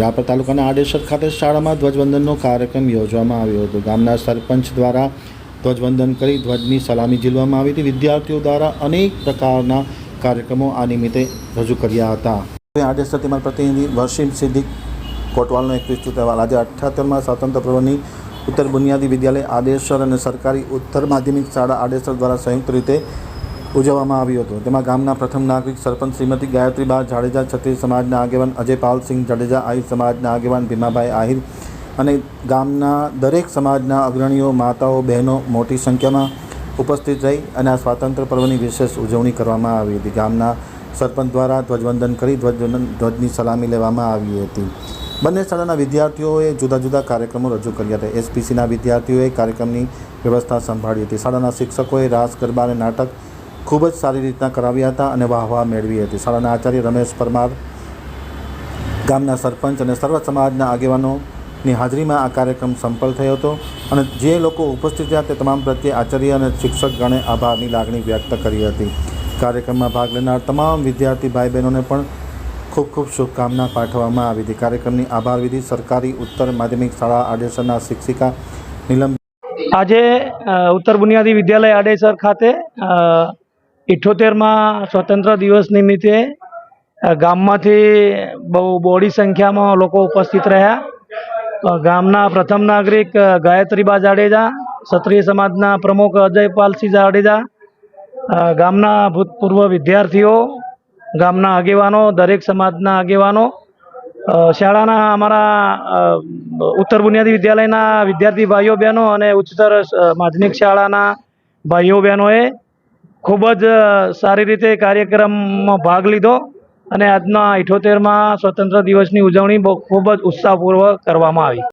રાપર તાલુકાના આડેસર ખાતે શાળામાં ધ્વજવંદનનો કાર્યક્રમ યોજવામાં આવ્યો હતો. ગામના સરપંચ દ્વારા ધ્વજવંદન કરી ધ્વજની સલામી ઝીલવામાં આવી હતી. વિદ્યાર્થીઓ દ્વારા અનેક પ્રકારના કાર્યક્રમો આ નિમિત્તે રજૂ કર્યા હતા. આડેસર તેમાં પ્રતિનિધિ વર્ષિમ સિદ્દીક કોટવાલનો એક વિસ્તૃત અહેવાલ આજે અઠ્યાત્તરમાં સ્વાતંત્ર્ય પર્વની ઉત્તર બુનિયાદી વિદ્યાલય આડેસર અને સરકારી ઉત્તર માધ્યમિક શાળા આડેસર દ્વારા સંયુક્ત રીતે ઉજવવામાં આવ્યું હતું. તેમાં ગામના પ્રથમ નાગરિક સરપંચ શ્રીમતી ગાયત્રીબા જાડેજા, ક્ષત્રિય સમાજના આગેવાન અજયપાલસિંહ જાડેજા આહિર સમાજના આગેવાન ભીમાભાઈ આહિર અને ગામના દરેક સમાજના અગ્રણીઓ, માતાઓ, બહેનો મોટી સંખ્યામાં ઉપસ્થિત રહી અને આ સ્વાતંત્ર્ય પર્વની વિશેષ ઉજવણી કરવામાં આવી હતી. ગામના સરપંચ દ્વારા ધ્વજવંદન કરી ધ્વજવંદન, ધ્વજની સલામી લેવામાં આવી હતી. બંને શાળાના વિદ્યાર્થીઓએ જુદા જુદા કાર્યક્રમો રજૂ કર્યા હતા. એસપીસીના વિદ્યાર્થીઓએ કાર્યક્રમની વ્યવસ્થા સંભાળી હતી. શાળાના શિક્ષકોએ રાસ, ગરબા અને નાટક ખૂબ જ સારી રીતના કરાવ્યા હતા અને વાહવાહ મેળવી હતી. શાળાના આચાર્ય રમેશ પરમાર, ગામના સરપંચ અને સર્વ સમાજના આગેવાનોની હાજરીમાં આ કાર્યક્રમ સંપન્ન થયો હતો અને જે લોકો ઉપસ્થિત રહ્યા તે તમામ પ્રત્યે આચાર્ય અને શિક્ષકગણે આભારની લાગણી વ્યક્ત કરી હતી. કાર્યક્રમમાં ભાગ લેનાર તમામ વિદ્યાર્થી ભાઈ બહેનોને પણ ખૂબ ખૂબ શુભકામના પાઠવવામાં આવી હતી. કાર્યક્રમની આભાર વિધિ સરકારી ઉત્તર માધ્યમિક શાળા આડેસરના શિક્ષિકા નીલમ આજે ઉત્તર બુનિયાદી વિદ્યાલય આડેસર ખાતે ઇઠ્ઠોતેરમાં સ્વતંત્ર દિવસ નિમિત્તે ગામમાંથી બહુ બોડી સંખ્યામાં લોકો ઉપસ્થિત રહ્યા. ગામના પ્રથમ નાગરિક ગાયત્રીબા જાડેજા, ક્ષત્રિય સમાજના પ્રમુખ અજયપાલસિંહ જાડેજા ગામના ભૂતપૂર્વ વિદ્યાર્થીઓ, ગામના આગેવાનો, દરેક સમાજના આગેવાનો શાળાના અમારા ઉત્તર બુનિયાદી વિદ્યાલયના વિદ્યાર્થી ભાઈઓ બહેનો અને ઉચ્ચતર માધ્યમિક શાળાના ભાઈઓ બહેનોએ ખૂબ જ સારી રીતે કાર્યક્રમમાં ભાગ લીધો અને આજના ઇઠોતેરમાં સ્વતંત્ર દિવસની ઉજવણી બહુ ખૂબ જ ઉત્સાહપૂર્વક કરવામાં આવી.